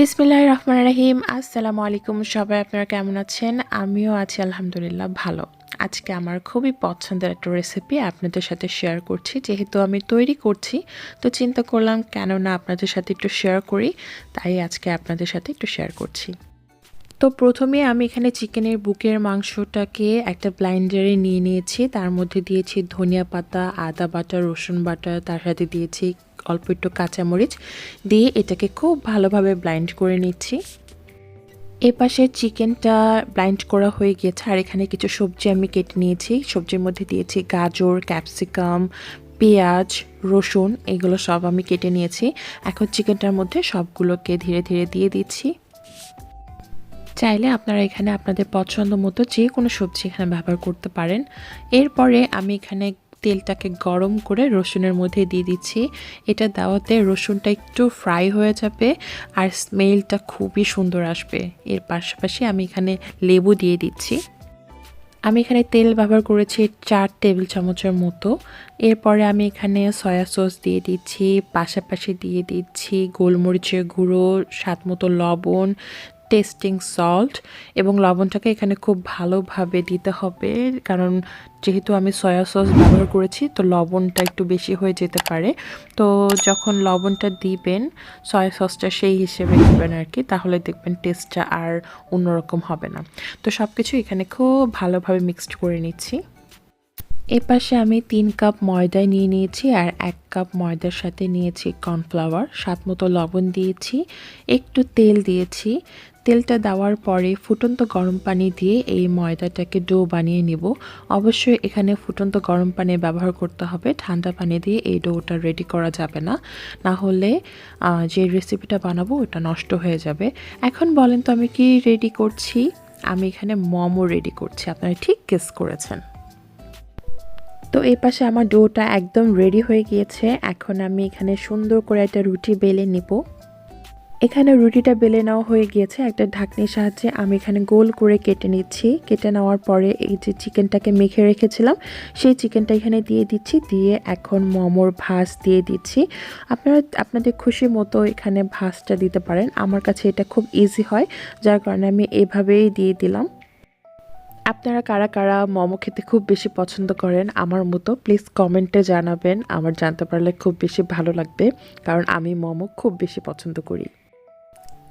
বিসমিল্লাহ রহমান রাহিম আসসালামু আলাইকুম সবাই, আপনারা কেমন আছেন? আমিও আছি, আলহামদুলিল্লাহ, ভালো। আজকে আমার খুবই পছন্দের একটা রেসিপি আপনাদের সাথে শেয়ার করছি। যেহেতু আমি তৈরি করছি, তো চিন্তা করলাম কেন না আপনাদের সাথে একটু শেয়ার করি, তাই আজকে আপনাদের সাথে একটু শেয়ার করছি। তো প্রথমে আমি এখানে চিকেনের বুকের মাংসটাকে একটা ব্লাইন্ডারে নিয়ে নিয়েছি। তার মধ্যে দিয়েছি ধনিয়া পাতা, আদা বাটা, রসুন বাটা, তার সাথে দিয়েছি অল্প একটু কাঁচামরিচ দিয়ে এটাকে খুব ভালোভাবে ব্লাইন্ড করে নিচ্ছি। এ পাশে চিকেনটা ব্লাইন্ড করা হয়ে গিয়েছে, আর এখানে কিছু সবজি আমি কেটে নিয়েছি। সবজির মধ্যে দিয়েছি গাজর, ক্যাপসিকাম, পেঁয়াজ, রসুন, এগুলো সব আমি কেটে নিয়েছি। এখন চিকেনটার মধ্যে সবগুলোকে ধীরে ধীরে দিয়ে দিচ্ছি। চাইলে আপনারা এখানে আপনাদের পছন্দ মতো যে কোনো সবজি এখানে ব্যবহার করতে পারেন। এরপরে আমি এখানে তেলটাকে গরম করে রসুনের মধ্যে দিয়ে দিচ্ছি। এটা দেওয়াতে রসুনটা একটু ফ্রাই হয়ে যাবে আর স্মেলটা খুবই সুন্দর আসবে। এর পাশাপাশি আমি এখানে লেবু দিয়ে দিচ্ছি। আমি এখানে তেল ব্যবহার করেছি চার টেবিল চামচের মতো। এরপরে আমি এখানে সয়া সস দিয়ে দিচ্ছি, পাশাপাশি দিয়ে দিচ্ছি গোলমরিচের গুঁড়ো স্বাদ মতো লবণ টেস্টিং সল্ট এবং লবণটাকে এখানে খুব ভালোভাবে দিতে হবে। কারণ যেহেতু আমি সয়া সস ব্যবহার করেছি, তো লবণটা একটু বেশি হয়ে যেতে পারে। তো যখন লবণটা দিবেন সয়া সসটা সেই হিসেবে দিবেন আর কি তাহলে দেখবেন টেস্টটা আর অন্যরকম হবে না। তো সব কিছু এখানে খুব ভালোভাবে মিক্সড করে নিচ্ছি। এ পাশে আমি তিন কাপ ময়দা নিয়ে নিয়েছি আর এক কাপ ময়দার সাথে নিয়েছি কর্নফ্লাওয়ার। স্বাদ মতো লবণ দিয়েছি, একটু তেল দিয়েছি। তেলটা দেওয়ার পরে ফুটন্ত গরম পানি দিয়ে এই ময়দাটাকে ডো বানিয়ে নিব। অবশ্যই এখানে ফুটন্ত গরম পানি ব্যবহার করতে হবে। ঠান্ডা পানি দিয়ে এই ডোটা রেডি করা যাবে না। না হলে যে রেসিপিটা বানাবো ওটা নষ্ট হয়ে যাবে। এখন বলেন তো আমি কি রেডি করছি? আমি এখানে মোমো রেডি করছি। আপনারা ঠিক কেস করেছেন। তো এই পাশে আমার ডোটা একদম রেডি হয়ে গিয়েছে। এখন আমি এখানে সুন্দর করে একটা রুটি বেলে নিব। এখানে রুটিটা বেলে নেওয়া হয়ে গিয়েছে। একটা ঢাকনির সাহায্যে আমি এখানে গোল করে কেটে নিচ্ছি। কেটে নেওয়ার পরে এই যে চিকেনটাকে মেখে রেখেছিলাম, সেই চিকেনটা এখানে দিয়ে দিচ্ছি। দিয়ে এখন মোমোর ভাস দিয়ে দিচ্ছি। আপনারা, আপনাদের খুশি মতো এখানে ভাসটা দিতে পারেন। আমার কাছে এটা খুব ইজি হয়, যার কারণে আমি এভাবেই দিয়ে দিলাম। আপনারা কারা কারা মোমো খেতে খুব বেশি পছন্দ করেন আমার মতো প্লিজ কমেন্টে জানাবেন। আমার জানতে পারলে খুব বেশি ভালো লাগবে, কারণ আমি মোমো খুব বেশি পছন্দ করি।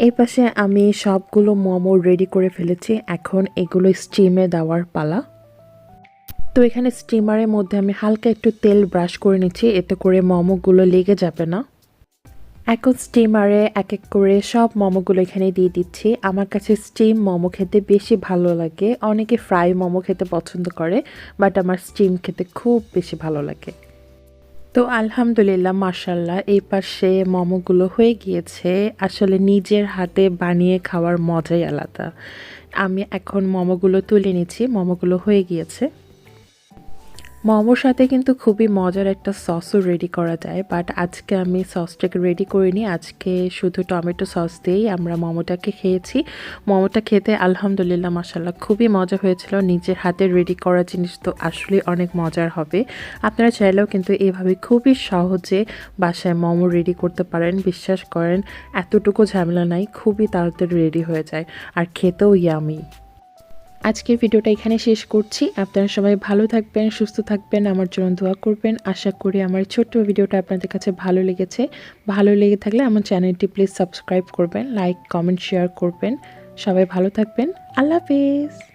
এই পাশে আমি সবগুলো মোমো রেডি করে ফেলেছি, এখন এগুলো স্টিমে দেওয়ার পালা। তো এখানে স্টিমারের মধ্যে আমি হালকা একটু তেল ব্রাশ করে নিচ্ছি, এতে করে মোমোগুলো লেগে যাবে না। এখন স্টিমারে এক এক করে সব মোমোগুলো এখানে দিয়ে দিচ্ছি। আমার কাছে স্টিম মোমো খেতে বেশি ভালো লাগে। অনেকে ফ্রাই মোমো খেতে পছন্দ করে বাট আমার স্টিম খেতে খুব বেশি ভালো লাগে। তো আলহামদুলিল্লাহ মার্শাল্লাহ এই পাশে মোমোগুলো হয়ে গিয়েছে। আসলে নিজের হাতে বানিয়ে খাওয়ার মজাই আলাদা। আমি এখন মোমোগুলো তুলে নিচ্ছি। মোমোগুলো হয়ে গিয়েছে। মোমোর সাথে কিন্তু খুবই মজার একটা সসও রেডি করা যায় বাট আজকে আমি সসটাকে রেডি করিনি। আজকে শুধু টমেটো সস দিয়েই আমরা মোমোটাকে খেয়েছি। মোমোটা খেতে আলহামদুলিল্লাহ মাসাল্লাহ খুবই মজা হয়েছিল। নিজের হাতে রেডি করা জিনিস তো আসলে অনেক মজার হবে। আপনারা চাইলেও কিন্তু এভাবে খুবই সহজে বাসায় মোমো রেডি করতে পারেন। বিশ্বাস করেন, এতটুকু ঝামেলা নাই, খুবই তাড়াতাড়ি রেডি হয়ে যায়। আর খেতেও ইয়ামি আজকের ভিডিওটা এখানে শেষ করছি। আপনারা সবাই ভালো থাকবেন, সুস্থ থাকবেন, আমার জন্য দোয়া করবেন। আশা করি আমার ছোট্ট ভিডিওটা আপনাদের কাছে ভালো লেগেছে। ভালো লেগে থাকলে আমার চ্যানেলটি প্লিজ সাবস্ক্রাইব করবেন, লাইক, কমেন্ট, শেয়ার করবেন। সবাই ভালো থাকবেন। আল্লাহ হাফেজ।